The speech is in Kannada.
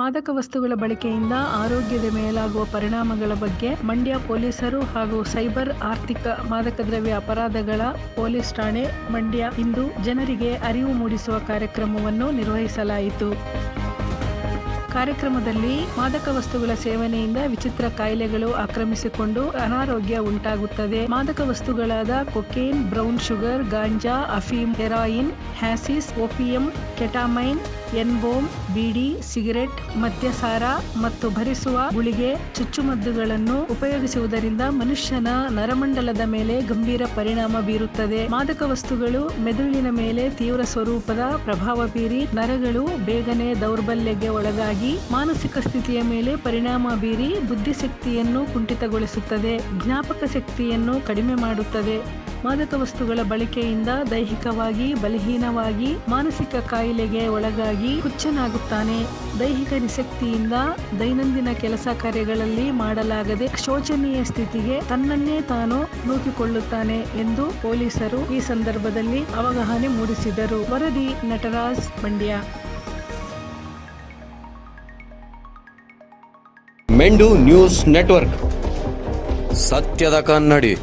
ಮಾದಕ ವಸ್ತುಗಳ ಬಳಕೆಯಿಂದ ಆರೋಗ್ಯದ ಮೇಲಾಗುವ ಪರಿಣಾಮಗಳ ಬಗ್ಗೆ ಮಂಡ್ಯ ಪೊಲೀಸರು ಹಾಗೂ ಸೈಬರ್ ಆರ್ಥಿಕ ಮಾದಕ ದ್ರವ್ಯ ಅಪರಾಧಗಳ ಪೊಲೀಸ್ ಠಾಣೆ ಮಂಡ್ಯ ಇಂದು ಜನರಿಗೆ ಅರಿವು ಮೂಡಿಸುವ ಕಾರ್ಯಕ್ರಮವನ್ನು ನಿರ್ವಹಿಸಲಾಯಿತು. ಕಾರ್ಯಕ್ರಮದಲ್ಲಿ ಮಾದಕ ವಸ್ತುಗಳ ಸೇವನೆಯಿಂದ ವಿಚಿತ್ರ ಕಾಯಿಲೆಗಳು ಆಕ್ರಮಿಸಿಕೊಂಡು ಅನಾರೋಗ್ಯ ಉಂಟಾಗುತ್ತದೆ. ಮಾದಕ ವಸ್ತುಗಳಾದ ಕೊಕೇನ್, ಬ್ರೌನ್ ಶುಗರ್, ಗಾಂಜಾ, ಅಫೀಮ್, ಹೆರಾಯಿನ್, ಹ್ಯಾಸಿಸ್, ಓಪಿಯಂ, ಕೆಟಾಮೈನ್ ಎನ್ಬೋಮ್, ಬೀಡಿ, ಸಿಗರೆಟ್, ಮದ್ಯಸಾರ ಮತ್ತು ಭರಿಸುವ ಗುಳಿಗೆ ಚುಚ್ಚುಮದ್ದುಗಳನ್ನು ಉಪಯೋಗಿಸುವುದರಿಂದ ಮನುಷ್ಯನ ನರಮಂಡಲದ ಮೇಲೆ ಗಂಭೀರ ಪರಿಣಾಮ ಬೀರುತ್ತದೆ. ಮಾದಕ ವಸ್ತುಗಳು ಮೆದುಳಿನ ಮೇಲೆ ತೀವ್ರ ಸ್ವರೂಪದ ಪ್ರಭಾವ ಬೀರಿ ನರಗಳು ಬೇಗನೆ ದೌರ್ಬಲ್ಯಕ್ಕೆ ಒಳಗಾಗಿ ಮಾನಸಿಕ ಸ್ಥಿತಿಯ ಮೇಲೆ ಪರಿಣಾಮ ಬೀರಿ ಬುದ್ಧಿಶಕ್ತಿಯನ್ನು ಕುಂಠಿತಗೊಳಿಸುತ್ತದೆ. ಜ್ಞಾಪಕ ಶಕ್ತಿಯನ್ನು ಕಡಿಮೆ ಮಾಡುತ್ತದೆ. ಮಾದಕ ವಸ್ತುಗಳ ಬಳಕೆಯಿಂದ ದೈಹಿಕವಾಗಿ, ಬಲಹೀನವಾಗಿ, ಮಾನಸಿಕ ಕಾಯಿಲೆಗೆ ಒಳಗಾಗಿ ಹುಚ್ಚನಾಗುತ್ತಾನೆ. ದೈಹಿಕ ನಿಸಕ್ತಿಯಿಂದ ದೈನಂದಿನ ಕೆಲಸ ಕಾರ್ಯಗಳಲ್ಲಿ ಮಾಡಲಾಗದೆ ಶೋಚನೀಯ ಸ್ಥಿತಿಗೆ ತನ್ನನ್ನೇ ತಾನು ನೂಕಿಕೊಳ್ಳುತ್ತಾನೆ ಎಂದು ಪೊಲೀಸರು ಈ ಸಂದರ್ಭದಲ್ಲಿ ಅವಗಾಹನೆ ಮೂಡಿಸಿದರು. ವರದಿ, ನಟರಾಜ್ ಮಂಡ್ಯ. ಮೆಂಡು ನ್ಯೂಸ್ ನೆಟ್ವರ್ಕ್. ಸತ್ಯದ ಕನ್ನಡಿ.